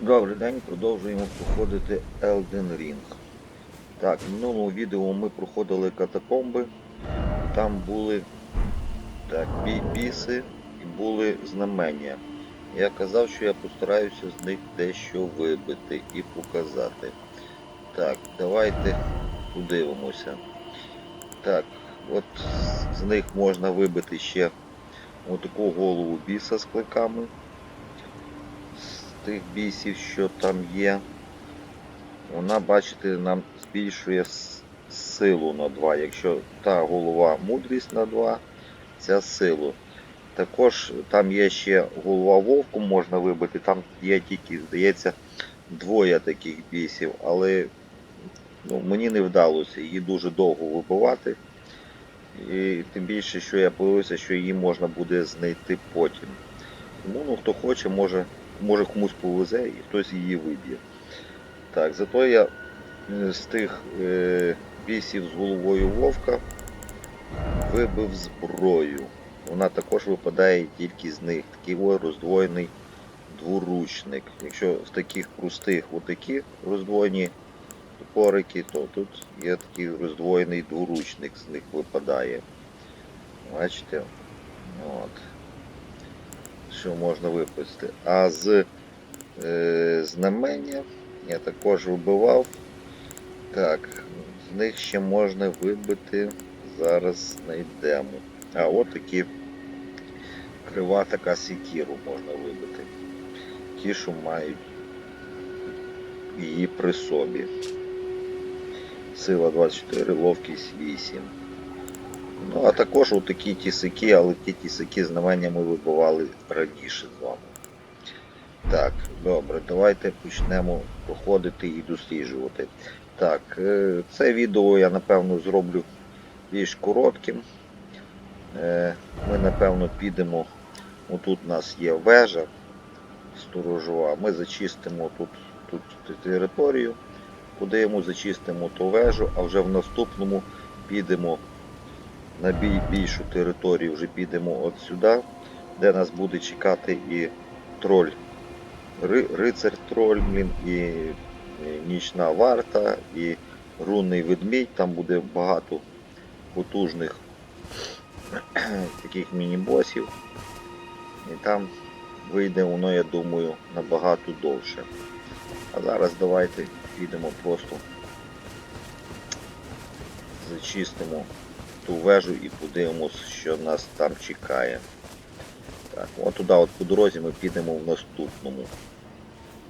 Добрий день, продовжуємо проходити Elden Ring. Так, в минулому відео ми проходили катакомби. Там були так, біси і були знамення. Я казав, що я постараюся з них дещо вибити і показати. Так, давайте подивимося. Так, от з них можна вибити ще отаку голову біса з кликами тих бісів, що там є. Вона, бачите, нам збільшує силу на 2. Якщо та голова мудрість на 2, ця силу. Також там є ще голова вовку, можна вибити. Там є тільки, здається, двоє таких бісів, але ну, мені не вдалося її дуже довго вибивати. І тим більше, що я подивився, що її можна буде знайти потім. Тому ну, хто хоче, може, може комусь повезе і хтось її виб'є. Так, зато я е, з тих е, бісів з головою вовка вибив зброю. Вона також випадає тільки з них. Такий ось роздвоєний дворучник. Якщо в таких простих отакі роздвоєні топорики, то тут є такий роздвоєний дворучник, з них випадає. Бачите? От. Що можна випустити. А з е, знамення я також вибивав. Так, з них ще можна вибити. Зараз знайдемо. А от такі крива така сікіру можна вибити. Ті, що мають її при собі. Сила 24, ловкість 8. Ну, а також отакі тісаки, але ті тісаки знамення ми вибивали раніше з вами. Так, добре, давайте почнемо проходити і досліджувати. Так, е, це відео я напевно зроблю більш коротким. Е, Ми напевно підемо. Отут у нас є вежа сторожова. Ми зачистимо тут, тут територію, подивимо, зачистимо ту вежу, а вже в наступному підемо на більшу територію, вже підемо от сюди, де нас буде чекати і троль Ри- рицар троль, і, і нічна варта, і рунний ведмідь. Там буде багато потужних таких міні-босів. І там вийде воно, я думаю, набагато довше. А зараз давайте підемо просто зачистимо ту вежу і подивимось, що нас там чекає. Так, от туди от по дорозі ми підемо в наступному.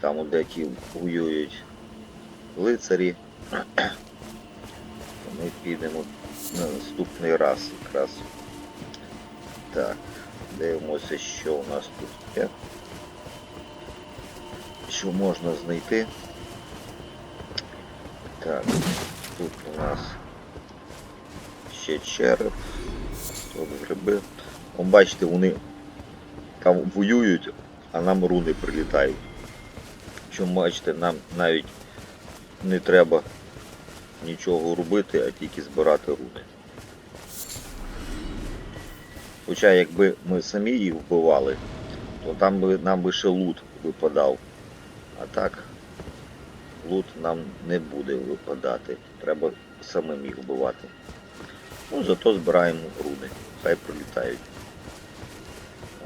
Там де ті воюють лицарі. Ми підемо на наступний раз якраз. Так, дивимося, що у нас тут є. Що можна знайти. Так, тут у нас ще череп, тут гриби. Вон, бачите, вони там воюють, а нам руни прилітають. Що бачите, нам навіть не треба нічого робити, а тільки збирати руни. Хоча якби ми самі їх вбивали, то там би нам би ще лут випадав. А так лут нам не буде випадати. Треба самим їх вбивати. Ну зато збираємо руни. Хай прилітають.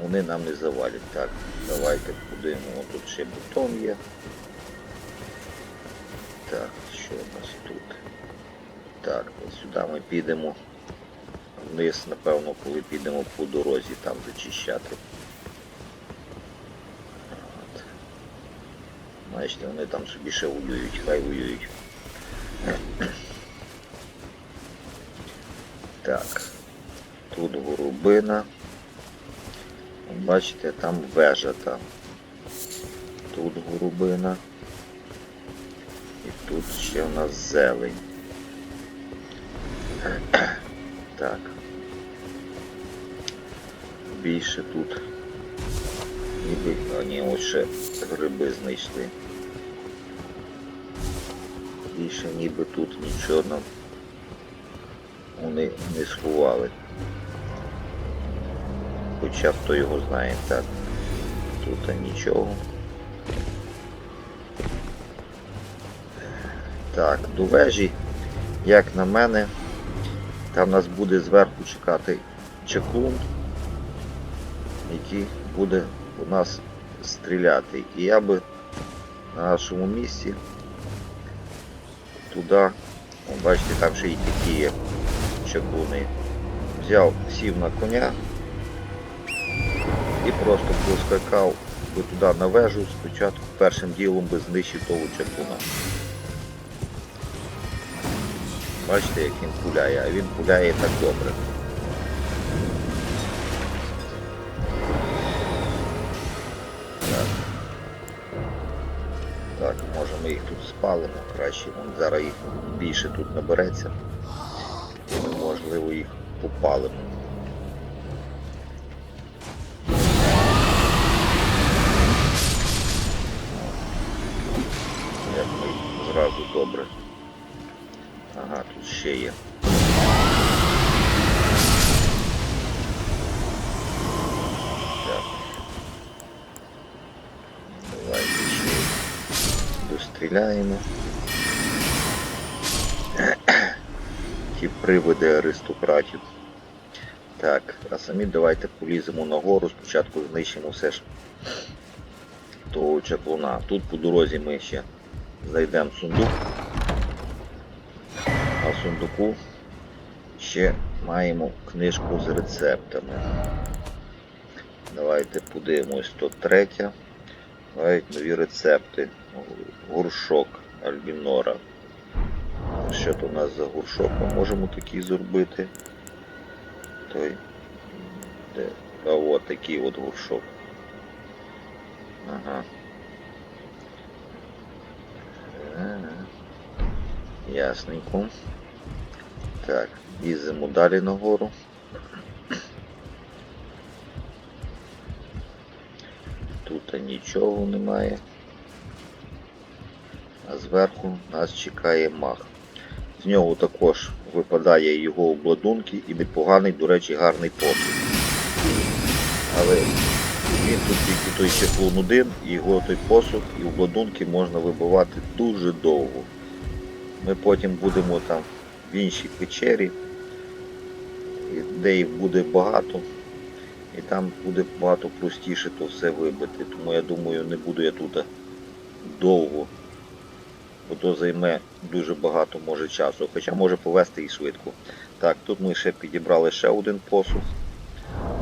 Вони нам не завалять. Так, давайте подивимо. О, тут ще бетон є. Так, що у нас тут? Так, от сюди ми підемо вниз, напевно, коли підемо по дорозі там зачищати. От. Бачите, вони там собі ще воюють, хай воюють. Так, тут горобина. Бачите, там вежа там. Тут голубина. І тут ще у нас зелень. Так. Більше тут. Ніби. Ні, ось ще гриби знайшли. Більше ніби тут нічого нам вони не сховали. Хоча хто його знає, так. Тут нічого. Так, до вежі, як на мене, там нас буде зверху чекати чаклун, який буде у нас стріляти. І я би на нашому місці туди, бачите, там ще й такі чаклуни. Взяв, сів на коня і просто поскакав би туди на вежу, спочатку першим ділом би знищив того чаклуна. Бачите, як він пуляє, а він пуляє так добре. Так. Так, може ми їх тут спалимо краще. Зараз їх більше тут набереться. Можливо, їх попалимо. Як ми зразу добре. Ага, тут ще є. Так. Давайте ще достріляємо. Ті привиди аристократів. Так, а самі давайте поліземо нагору, спочатку знищимо все ж того чаклуна. Тут по дорозі ми ще зайдемо в сундук. А в сундуку ще маємо книжку з рецептами. Давайте подивимось 103. Навіть нові рецепти. Горшок Альбінора. Що то у нас за горшок? Ми можемо такий зробити. Той. Де? А от такий от горшок. Ага. Ага. Ясненько. Так, їздимо далі нагору. Тут нічого немає. А зверху нас чекає мах. З нього також випадає його обладунки і непоганий, до речі, гарний посуд. Але він тут тільки той чехлон один, і його той посуд і обладунки можна вибивати дуже довго. Ми потім будемо там в іншій печері, де їх буде багато. І там буде багато простіше то все вибити. Тому я думаю, не буду я тут довго. Бо то займе дуже багато може часу. Хоча може повести і швидко. Так, тут ми ще підібрали ще один посуд.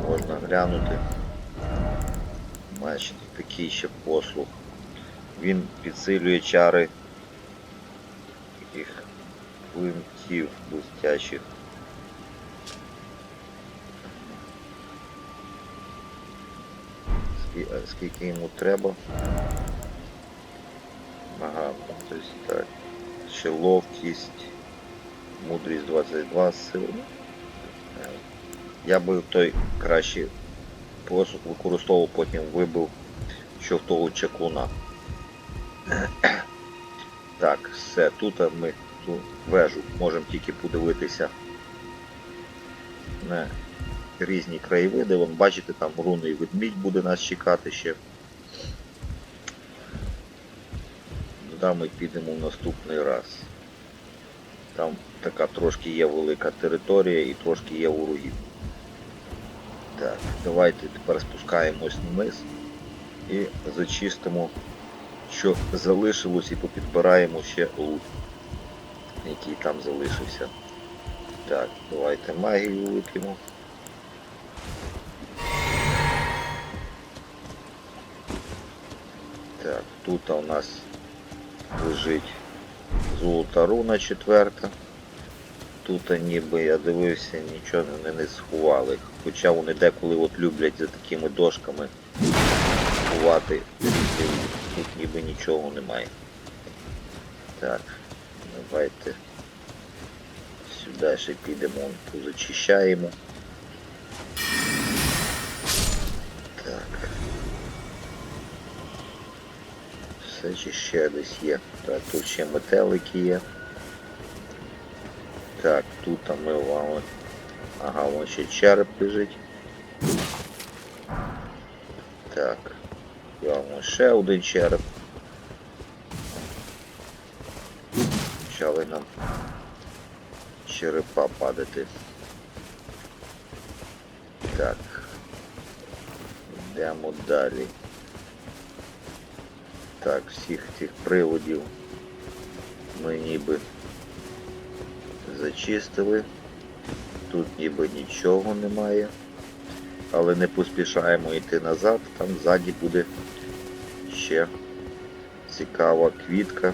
Можна глянути. Бачите, такий ще послуг. Він підсилює чари таких плинтів блестячих. Скільки йому треба? Ага, тобто так. Ще ловкість, мудрість 22 сили. Е, Я би той краще посуд використовував, потім вибив що в того чаклуна. Так, все, тут ми ту вежу можемо тільки подивитися на різні краєвиди. Вон бачите, там рунний ведмідь буде нас чекати ще. Туди ми підемо в наступний раз. Там така трошки є велика територія і трошки є ворогів. Так, давайте тепер спускаємось вниз і зачистимо, що залишилось і попідбираємо ще лут, який там залишився. Так, давайте магію вип'ємо. Так, тут у нас лежить золота руна четверта. Тут ніби я дивився, нічого не, не сховали. Хоча вони деколи от люблять за такими дошками ховати. Тут ніби нічого немає. Так, давайте сюди ще підемо, позачищаємо. Все чи ще десь є. Так, тут ще метелики є. Так, тут а ми вами. Ага, вон ще череп лежить. Так. Вон ще один череп. почали нам черепа падати. Так. Йдемо далі. Так, всіх цих приводів ми ніби зачистили. Тут ніби нічого немає. Але не поспішаємо йти назад, там ззаді буде ще цікава квітка,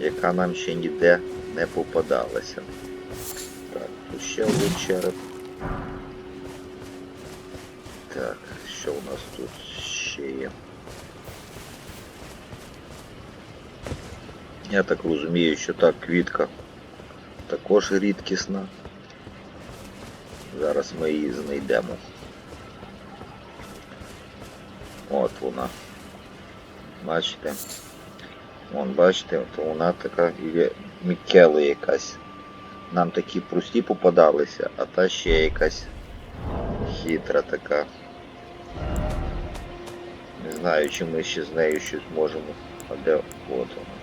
яка нам ще ніде не попадалася. Так, тут ще один череп. Так, що у нас тут ще є? Я так розумію, що та квітка також рідкісна. Зараз ми її знайдемо. От вона. Бачите? Вон, бачите, от вона така є Мікеле якась. Нам такі прості попадалися, а та ще якась хитра така. Не знаю, чи ми ще з нею щось можемо. А де от вона.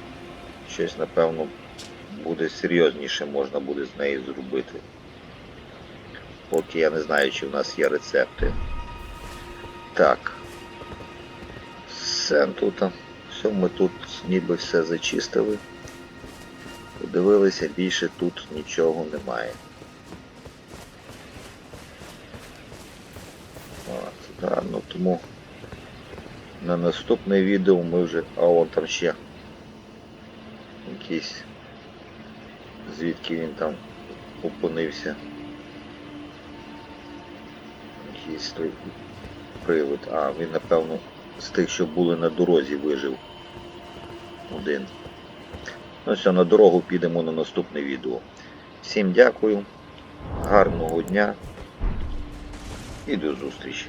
Щось, напевно, буде серйозніше можна буде з нею зробити. Поки я не знаю, чи в нас є рецепти. Так. Все тут. Все, ми тут ніби все зачистили. Подивилися, більше тут нічого немає. От, да, ну тому на наступне відео ми вже... А вон там ще якийсь звідки він там опинився. Якийсь той привид. А, він напевно з тих, що були на дорозі, вижив один. Ну все, на дорогу підемо на наступне відео. Всім дякую, гарного дня і до зустрічі.